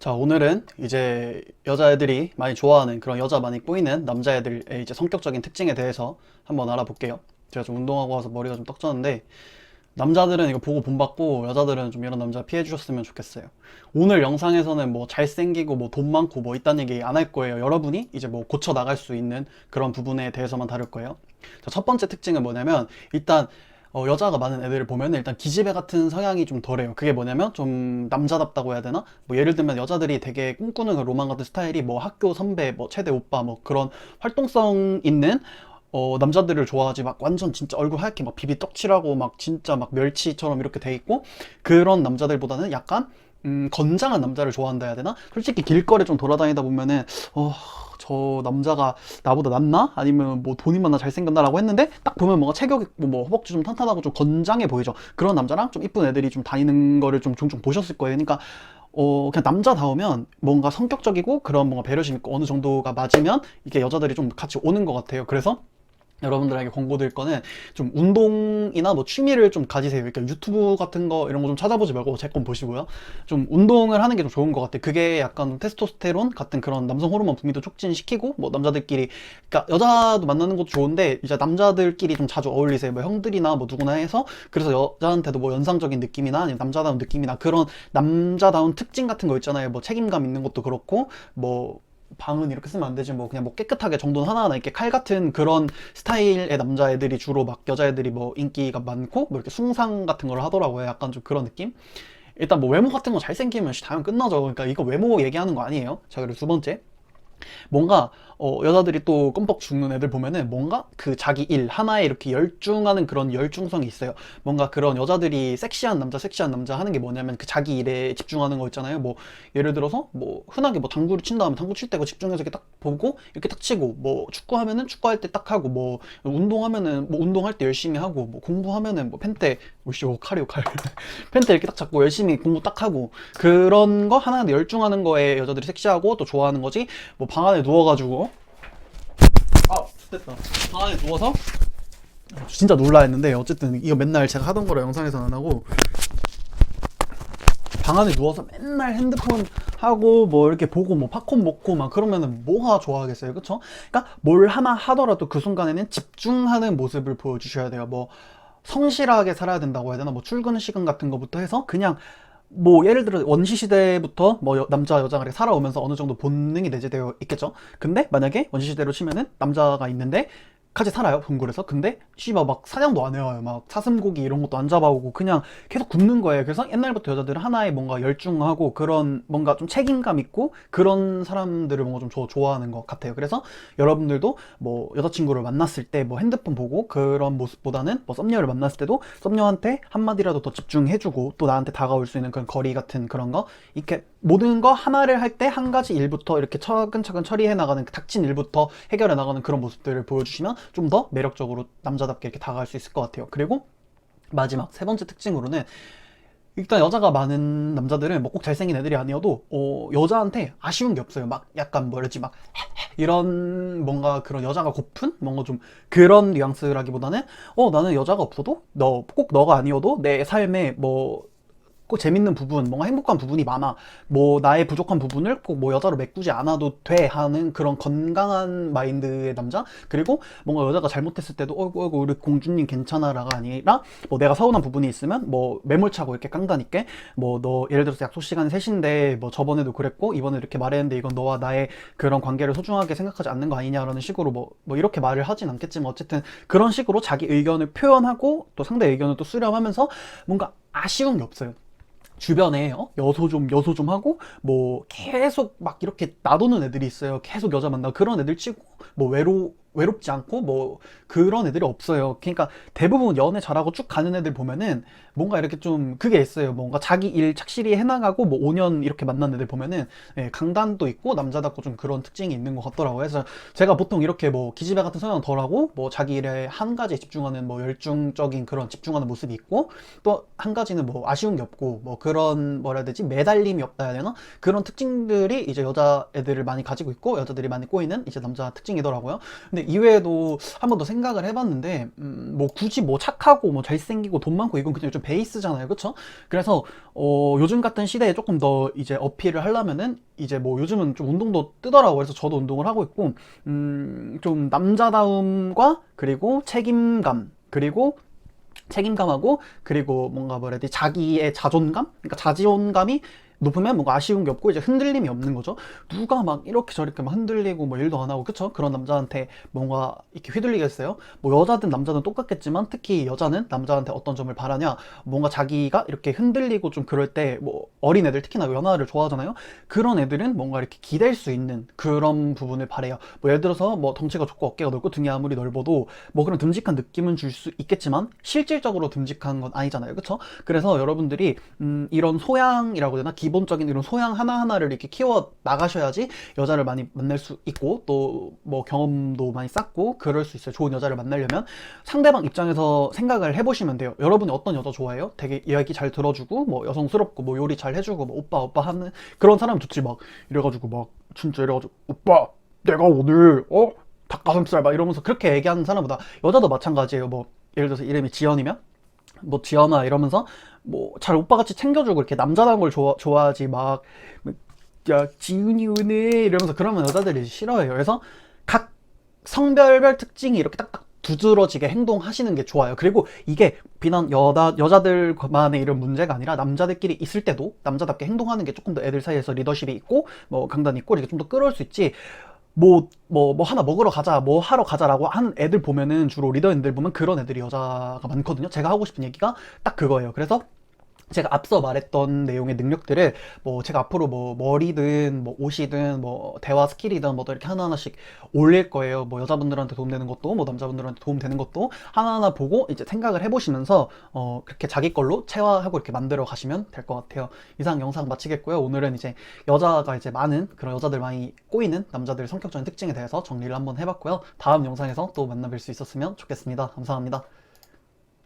자, 오늘은 이제 여자애들이 많이 좋아하는 그런 여자 많이 꼬이는 남자애들의 이제 성격적인 특징에 대해서 한번 알아볼게요. 제가 좀 운동하고 와서 머리가 좀 떡졌는데, 남자들은 이거 보고 본받고, 여자들은 좀 이런 남자 피해 주셨으면 좋겠어요. 오늘 영상에서는 뭐 잘생기고 뭐 돈 많고 뭐 이딴 얘기 안 할 거예요. 여러분이 이제 뭐 고쳐 나갈 수 있는 그런 부분에 대해서만 다룰 거예요. 자, 첫 번째 특징은 뭐냐면, 일단 어, 여자가 많은 애들을 보면 일단 기집애 같은 성향이 좀 덜해요. 그게 뭐냐면 좀 남자답다고 해야 되나? 뭐 예를 들면 여자들이 되게 꿈꾸는 그 로망 같은 스타일이 뭐 학교 선배, 뭐 최대 오빠, 뭐 그런 활동성 있는 어, 남자들을 좋아하지 막 완전 진짜 얼굴 하얗게 막 비비 떡칠하고 막 진짜 막 멸치처럼 이렇게 돼 있고 그런 남자들보다는 약간 음, 건장한 남자를 좋아한다 해야 되나? 솔직히 길거리 좀 돌아다니다 보면은 어, 저 남자가 나보다 낫나? 아니면 뭐 돈이 많나 잘생겼나라고 했는데 딱 보면 뭔가 체격 있고 뭐 허벅지 좀 탄탄하고 좀 건장해 보이죠. 그런 남자랑 좀 이쁜 애들이 좀 다니는 거를 좀 종종 보셨을 거예요. 그러니까 어 그냥 남자다우면 뭔가 성격적이고 그런 뭔가 배려심 있고 어느 정도가 맞으면 이게 여자들이 좀 같이 오는 것 같아요. 그래서 여러분들에게 권고드릴 거는 좀 운동이나 뭐 취미를 좀 가지세요. 그러니까 유튜브 같은 거 이런 거 좀 찾아보지 말고 제 건 보시고요. 좀 운동을 하는 게 좀 좋은 것 같아요. 그게 약간 테스토스테론 같은 그런 남성 호르몬 분비도 촉진시키고 뭐 남자들끼리 그러니까 여자도 만나는 것도 좋은데 이제 남자들끼리 좀 자주 어울리세요. 뭐 형들이나 뭐 누구나 해서 그래서 여자한테도 뭐 연상적인 느낌이나 남자다운 느낌이나 그런 남자다운 특징 같은 거 있잖아요. 뭐 책임감 있는 것도 그렇고 뭐 방은 이렇게 쓰면 안 되지. 뭐 그냥 뭐 깨끗하게 정돈 하나하나 이렇게 칼 같은 그런 스타일의 남자애들이 주로 막 여자애들이 뭐 인기가 많고 뭐 이렇게 숭상 같은 걸 하더라고요. 약간 좀 그런 느낌? 일단 뭐 외모 같은 거 잘생기면 씨, 당연 끝나죠. 그러니까 이거 외모 얘기하는 거 아니에요? 자 그리고 두 번째 뭔가 어, 여자들이 또 껌뻑 죽는 애들 보면은 뭔가 그 자기 일 하나에 이렇게 열중하는 그런 열중성이 있어요. 뭔가 그런 여자들이 섹시한 남자, 섹시한 남자 하는 게 뭐냐면 그 자기 일에 집중하는 거 있잖아요. 뭐 예를 들어서 뭐 흔하게 뭐 당구를 친다 하면 당구 칠 때 그 집중해서 이렇게 딱 보고 이렇게 딱 치고 뭐 축구하면은 축구할 때 딱 하고 뭐 운동하면은 뭐 운동할 때 열심히 하고 뭐 공부하면은 뭐 펜때 오씨 오 칼이요 칼 펜때 이렇게 딱 잡고 열심히 공부 딱 하고 그런 거 하나하나 열중하는 거에 여자들이 섹시하고 또 좋아하는 거지 뭐방 안에 누워가지고. 아, 됐다. 방 안에 누워서? 진짜 놀라 했는데 어쨌든 이거 맨날 제가 하던 거라 영상에서는 안 하고. 방 안에 누워서 맨날 핸드폰 하고 뭐 이렇게 보고 뭐 팝콘 먹고 막 그러면은 뭐가 좋아하겠어요? 그쵸? 그러니까 뭘 하나 하더라도 그 순간에는 집중하는 모습을 보여주셔야 돼요. 뭐 성실하게 살아야 된다고 해야 되나? 뭐 출근 시간 같은 거부터 해서 그냥 뭐 예를 들어 원시 시대부터 뭐 여- 남자 여자가 이렇게 살아오면서 어느 정도 본능이 내재되어 있겠죠. 근데 만약에 원시 시대로 치면은 남자가 있는데 같이 살아요 동굴에서. 근데 씨발 막 사냥도 안 해와요. 막 사슴고기 이런 것도 안 잡아오고 그냥 계속 굶는 거예요. 그래서 옛날부터 여자들은 하나에 뭔가 열중하고 그런 뭔가 좀 책임감 있고 그런 사람들을 뭔가 좀 저- 좋아하는 것 같아요. 그래서 여러분들도 뭐 여자친구를 만났을 때 뭐 핸드폰 보고 그런 모습보다는 뭐 썸녀를 만났을 때도 썸녀한테 한마디라도 더 집중해주고 또 나한테 다가올 수 있는 그런 거리 같은 그런 거 이렇게 모든 거 하나를 할 때 한 가지 일부터 이렇게 차근차근 처리해 나가는 그 닥친 일부터 해결해 나가는 그런 모습들을 보여주시면 좀 더 매력적으로 남자답게 이렇게 다가갈 수 있을 것 같아요. 그리고 마지막 세 번째 특징으로는 일단 여자가 많은 남자들은 뭐 꼭 잘생긴 애들이 아니어도 어, 여자한테 아쉬운 게 없어요. 막 약간 뭐랬지 막 이런 뭔가 그런 여자가 고픈 뭔가 좀 그런 뉘앙스라기보다는 어 나는 여자가 없어도 너 꼭 너가 아니어도 내 삶에 뭐 꼭 재밌는 부분, 뭔가 행복한 부분이 많아. 뭐 나의 부족한 부분을 꼭 뭐 여자로 메꾸지 않아도 돼 하는 그런 건강한 마인드의 남자. 그리고 뭔가 여자가 잘못했을 때도 어이구 어이구 우리 공주님 괜찮아라가 아니라 뭐 내가 서운한 부분이 있으면 뭐 매몰차고 이렇게 깡다니까 뭐 너 예를 들어서 약속 시간이 3시인데 뭐 저번에도 그랬고 이번에 이렇게 말했는데 이건 너와 나의 그런 관계를 소중하게 생각하지 않는 거 아니냐라는 식으로 뭐, 뭐 이렇게 말을 하진 않겠지만 어쨌든 그런 식으로 자기 의견을 표현하고 또 상대 의견을 또 수렴하면서 뭔가 아쉬운 게 없어요. 주변에 어? 여소 좀 여소 좀 하고 뭐 계속 막 이렇게 놔두는 애들이 있어요. 계속 여자 만나고 그런 애들 치고 뭐 외로 외롭지 않고 뭐 그런 애들이 없어요. 그러니까 대부분 연애 잘하고 쭉 가는 애들 보면은 뭔가 이렇게 좀 그게 있어요. 뭔가 자기 일 착실히 해나가고 뭐 5년 이렇게 만난 애들 보면은 예, 강단도 있고 남자답고 좀 그런 특징이 있는 것 같더라고요. 그래서 제가 보통 이렇게 뭐 기집애 같은 성향 덜하고 뭐 자기 일에 한 가지에 집중하는 뭐 열중적인 그런 집중하는 모습이 있고 또 한 가지는 뭐 아쉬운 게 없고 뭐 그런 뭐라 해야 되지 매달림이 없다 해야 되나 그런 특징들이 이제 여자 애들을 많이 가지고 있고 여자들이 많이 꼬이는 이제 남자 특징이더라고요. 근데 근데 이외에도 한 번 더 생각을 해봤는데, 음, 뭐 굳이 뭐 착하고 뭐 잘생기고 돈 많고 이건 그냥 좀 베이스잖아요. 그쵸? 그래서, 어, 요즘 같은 시대에 조금 더 이제 어필을 하려면은, 이제 뭐 요즘은 좀 운동도 뜨더라고요. 그래서 저도 운동을 하고 있고, 음, 좀 남자다움과 그리고 책임감, 그리고 책임감하고 그리고 뭔가 뭐라 해야 되지 자기의 자존감 그러니까 자존감이 높으면 뭔가 아쉬운 게 없고 이제 흔들림이 없는 거죠. 누가 막 이렇게 저렇게 막 흔들리고 뭐 일도 안 하고 그쵸? 그런 남자한테 뭔가 이렇게 휘둘리겠어요? 뭐 여자든 남자든 똑같겠지만 특히 여자는 남자한테 어떤 점을 바라냐? 뭔가 자기가 이렇게 흔들리고 좀 그럴 때 뭐 어린 애들 특히나 연하를 좋아하잖아요? 그런 애들은 뭔가 이렇게 기댈 수 있는 그런 부분을 바래요. 뭐 예를 들어서 뭐 덩치가 좋고 어깨가 넓고 등이 아무리 넓어도 뭐 그런 듬직한 느낌은 줄 수 있겠지만 실질적으로 듬직한 건 아니잖아요. 그쵸? 그래서 여러분들이 음, 이런 소양이라고 되나? 기 본적인 이런 소양 하나하나를 이렇게 키워 나가셔야지 여자를 많이 만날 수 있고 또 뭐 경험도 많이 쌓고 그럴 수 있어요. 좋은 여자를 만나려면. 상대방 입장에서 생각을 해보시면 돼요. 여러분이 어떤 여자 좋아해요? 되게 이야기 잘 들어주고 뭐 여성스럽고 뭐 요리 잘 해주고 뭐 오빠 오빠 하는 그런 사람 좋지. 막 이래가지고 막 진짜 이래가지고 오빠 내가 오늘 어? 닭가슴살 막 이러면서 그렇게 얘기하는 사람보다 여자도 마찬가지예요. 뭐 예를 들어서 이름이 지연이면? 뭐 지연아 이러면서 뭐 잘 오빠같이 챙겨주고 이렇게 남자다운 걸 좋아, 좋아하지 막 야 지훈이 오네 이러면서 그러면 여자들이 싫어해요 그래서 각 성별별 특징이 이렇게 딱딱 두드러지게 행동하시는 게 좋아요. 그리고 이게 비단 여자, 여자들만의 이런 문제가 아니라 남자들끼리 있을 때도 남자답게 행동하는 게 조금 더 애들 사이에서 리더십이 있고, 뭐 강단이 있고, 이렇게 좀 더 끌어올 수 있지. 뭐, 뭐, 뭐 하나 먹으러 가자, 뭐 하러 가자라고 하는 애들 보면은 주로 리더인들 보면 그런 애들이 여자가 많거든요. 제가 하고 싶은 얘기가 딱 그거예요. 그래서 제가 앞서 말했던 내용의 능력들을 뭐 제가 앞으로 뭐 머리든 뭐 옷이든 뭐 대화 스킬이든 뭐 이렇게 하나하나씩 올릴 거예요. 뭐 여자분들한테 도움되는 것도 뭐 남자분들한테 도움되는 것도 하나하나 보고 이제 생각을 해보시면서 어 그렇게 자기 걸로 체화하고 이렇게 만들어 가시면 될 것 같아요. 이상 영상 마치겠고요. 오늘은 이제 여자가 이제 많은 그런 여자들 많이 꼬이는 남자들 성격적인 특징에 대해서 정리를 한번 해봤고요. 다음 영상에서 또 만나뵐 수 있었으면 좋겠습니다. 감사합니다.